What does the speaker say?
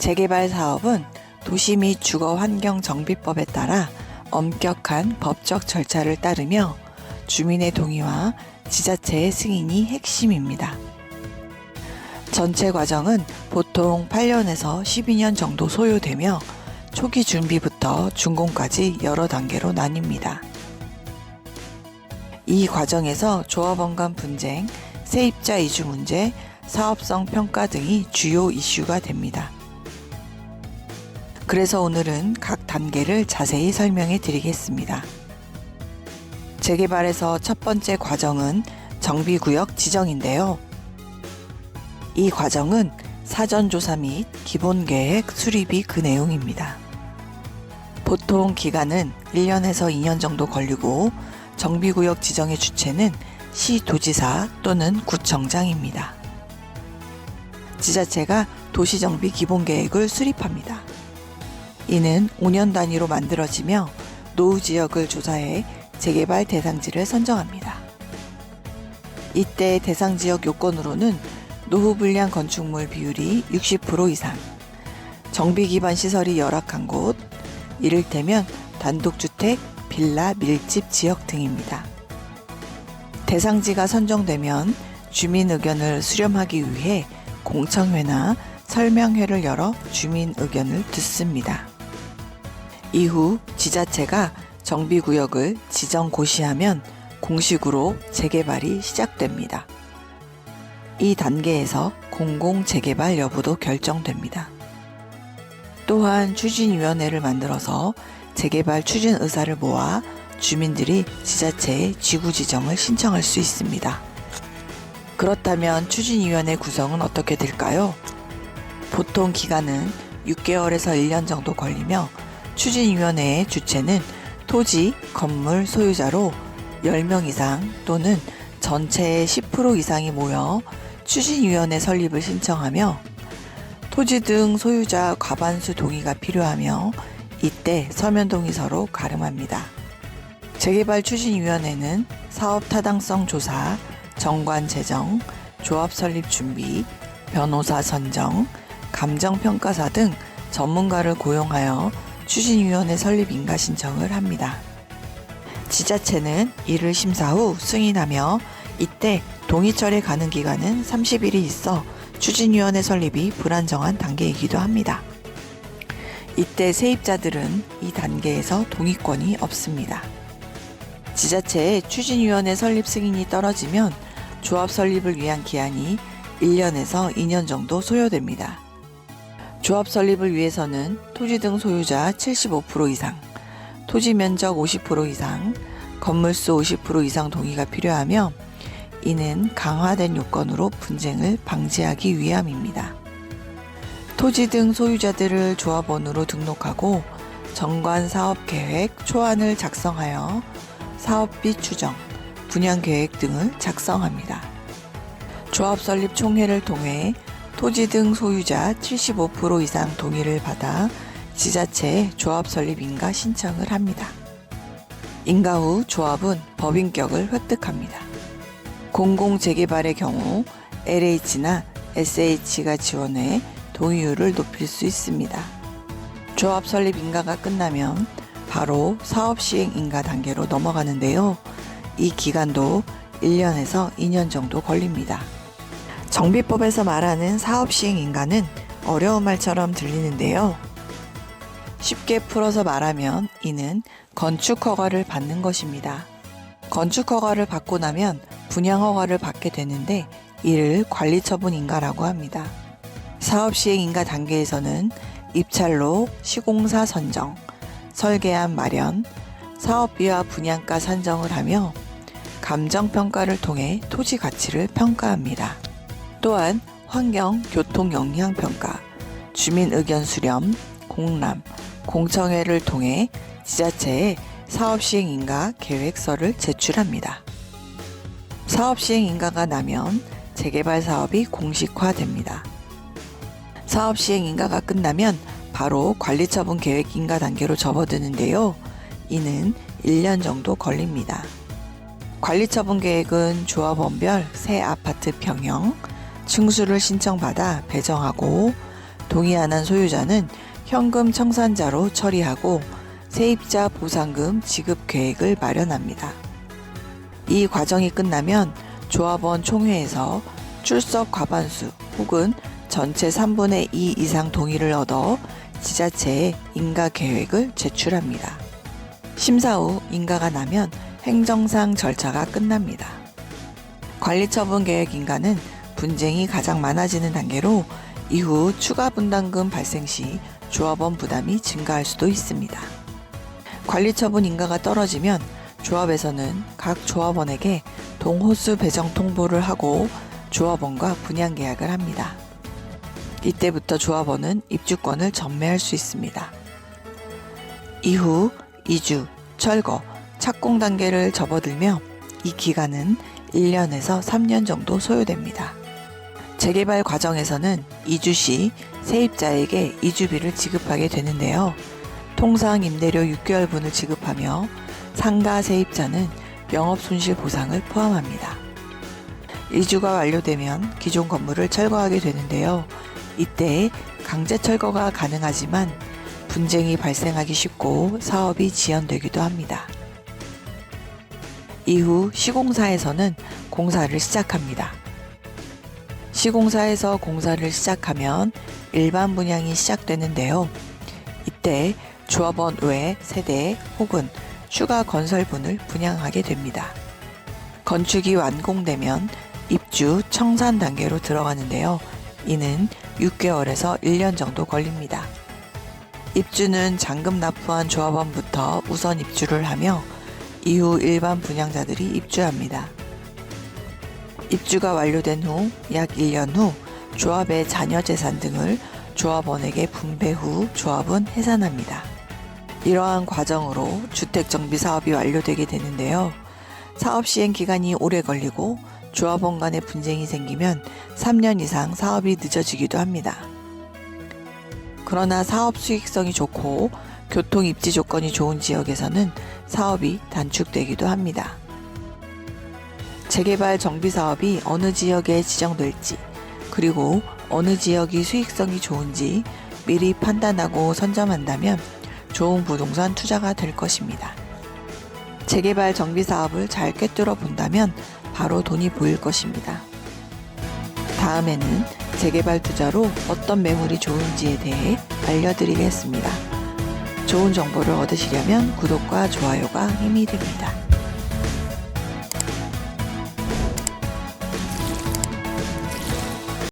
재개발 사업은 도시 및 주거 환경 정비법에 따라 엄격한 법적 절차를 따르며 주민의 동의와 지자체의 승인이 핵심입니다. 전체 과정은 보통 8년에서 12년 정도 소요되며 초기 준비부터 준공까지 여러 단계로 나뉩니다. 이 과정에서 조합원 간 분쟁, 세입자 이주 문제, 사업성 평가 등이 주요 이슈가 됩니다. 그래서 오늘은 각 단계를 자세히 설명해 드리겠습니다. 재개발에서 첫 번째 과정은 정비구역 지정인데요. 이 과정은 사전조사 및 기본계획 수립이 그 내용입니다. 보통 기간은 1년에서 2년 정도 걸리고 정비구역 지정의 주체는 시 도지사 또는 구청장입니다. 지자체가 도시정비 기본계획을 수립합니다. 이는 5년 단위로 만들어지며 노후 지역을 조사해 재개발 대상지를 선정합니다. 이때 대상 지역 요건으로는 노후 불량 건축물 비율이 60% 이상, 정비 기반 시설이 열악한 곳, 이를테면 단독주택, 빌라, 밀집 지역 등입니다. 대상지가 선정되면 주민 의견을 수렴하기 위해 공청회나 설명회를 열어 주민 의견을 듣습니다. 이후 지자체가 정비구역을 지정 고시하면 공식으로 재개발이 시작됩니다. 이 단계에서 공공 재개발 여부도 결정됩니다. 또한 추진위원회를 만들어서 재개발 추진 의사를 모아 주민들이 지자체에 지구 지정을 신청할 수 있습니다. 그렇다면 추진위원회 구성은 어떻게 될까요? 보통 기간은 6개월에서 1년 정도 걸리며 추진위원회의 주체는 토지, 건물 소유자로 10명 이상 또는 전체의 10% 이상이 모여 추진위원회 설립을 신청하며 토지 등 소유자 과반수 동의가 필요하며 이때 서면 동의서로 가름합니다. 재개발 추진위원회는 사업 타당성 조사, 정관 제정, 조합 설립 준비, 변호사 선정, 감정평가사 등 전문가를 고용하여 추진위원회 설립 인가 신청을 합니다. 지자체는 이를 심사 후 승인하며 이때 동의철에 가는 기간은 30일이 있어 추진위원회 설립이 불안정한 단계이기도 합니다. 이때 세입자들은 이 단계에서 동의권이 없습니다. 지자체의 추진위원회 설립 승인이 떨어지면 조합 설립을 위한 기한이 1년에서 2년 정도 소요됩니다. 조합 설립을 위해서는 토지 등 소유자 75% 이상, 토지 면적 50% 이상, 건물수 50% 이상 동의가 필요하며 이는 강화된 요건으로 분쟁을 방지하기 위함입니다. 토지 등 소유자들을 조합원으로 등록하고 정관 사업 계획 초안을 작성하여 사업비 추정, 분양 계획 등을 작성합니다. 조합 설립 총회를 통해 토지 등 소유자 75% 이상 동의를 받아 지자체에 조합 설립 인가 신청을 합니다. 인가 후 조합은 법인격을 획득합니다. 공공재개발의 경우 LH나 SH가 지원해 동의율을 높일 수 있습니다. 조합 설립 인가가 끝나면 바로 사업 시행 인가 단계로 넘어가는데요. 이 기간도 1년에서 2년 정도 걸립니다. 정비법에서 말하는 사업 시행 인가는 어려운 말처럼 들리는데요. 쉽게 풀어서 말하면 이는 건축 허가를 받는 것입니다. 건축 허가를 받고 나면 분양 허가를 받게 되는데 이를 관리 처분 인가라고 합니다. 사업 시행 인가 단계에서는 입찰로 시공사 선정, 설계안 마련, 사업비와 분양가 산정을 하며 감정 평가를 통해 토지 가치를 평가합니다. 또한 환경, 교통 영향 평가, 주민 의견 수렴, 공람, 공청회를 통해 지자체에 사업 시행 인가 계획서를 제출합니다. 사업 시행 인가가 나면 재개발 사업이 공식화됩니다. 사업 시행 인가가 끝나면 바로 관리 처분 계획 인가 단계로 접어드는데요. 이는 1년 정도 걸립니다. 관리 처분 계획은 조합원별 새 아파트 평형, 층수를 신청받아 배정하고 동의 안 한 소유자는 현금 청산자로 처리하고 세입자 보상금 지급 계획을 마련합니다. 이 과정이 끝나면 조합원 총회에서 출석 과반수 혹은 전체 3분의 2 이상 동의를 얻어 지자체에 인가 계획을 제출합니다. 심사 후 인가가 나면 행정상 절차가 끝납니다. 관리처분 계획 인가는 분쟁이 가장 많아지는 단계로 이후 추가 분담금 발생 시 조합원 부담이 증가할 수도 있습니다. 관리처분 인가가 떨어지면 조합에서는 각 조합원에게 동호수 배정 통보를 하고 조합원과 분양 계약을 합니다. 이때부터 조합원은 입주권을 전매할 수 있습니다. 이후 이주, 철거, 착공 단계를 접어들며 이 기간은 1년에서 3년 정도 소요됩니다. 재개발 과정에서는 이주 시 세입자에게 이주비를 지급하게 되는데요. 통상 임대료 6개월분을 지급하며 상가 세입자는 영업 손실 보상을 포함합니다. 이주가 완료되면 기존 건물을 철거하게 되는데요. 이때 강제 철거가 가능하지만 분쟁이 발생하기 쉽고 사업이 지연되기도 합니다. 이후 시공사에서는 공사를 시작합니다. 시공사에서 공사를 시작하면 일반 분양이 시작되는데요. 이때 조합원 외 세대 혹은 추가 건설분을 분양하게 됩니다. 건축이 완공되면 입주 청산 단계로 들어가는데요. 이는 6개월에서 1년 정도 걸립니다. 입주는 잔금 납부한 조합원부터 우선 입주를 하며 이후 일반 분양자들이 입주합니다. 입주가 완료된 후 약 1년 후 조합의 자녀 재산 등을 조합원에게 분배 후 조합은 해산합니다. 이러한 과정으로 주택 정비 사업이 완료되게 되는데요. 사업 시행 기간이 오래 걸리고 조합원 간의 분쟁이 생기면 3년 이상 사업이 늦어지기도 합니다. 그러나 사업 수익성이 좋고 교통 입지 조건이 좋은 지역에서는 사업이 단축되기도 합니다. 재개발 정비 사업이 어느 지역에 지정될지 그리고 어느 지역이 수익성이 좋은지 미리 판단하고 선점한다면 좋은 부동산 투자가 될 것입니다. 재개발 정비 사업을 잘 꿰뚫어 본다면 바로 돈이 보일 것입니다. 다음에는 재개발 투자로 어떤 매물이 좋은지에 대해 알려드리겠습니다. 좋은 정보를 얻으시려면 구독과 좋아요가 힘이 됩니다.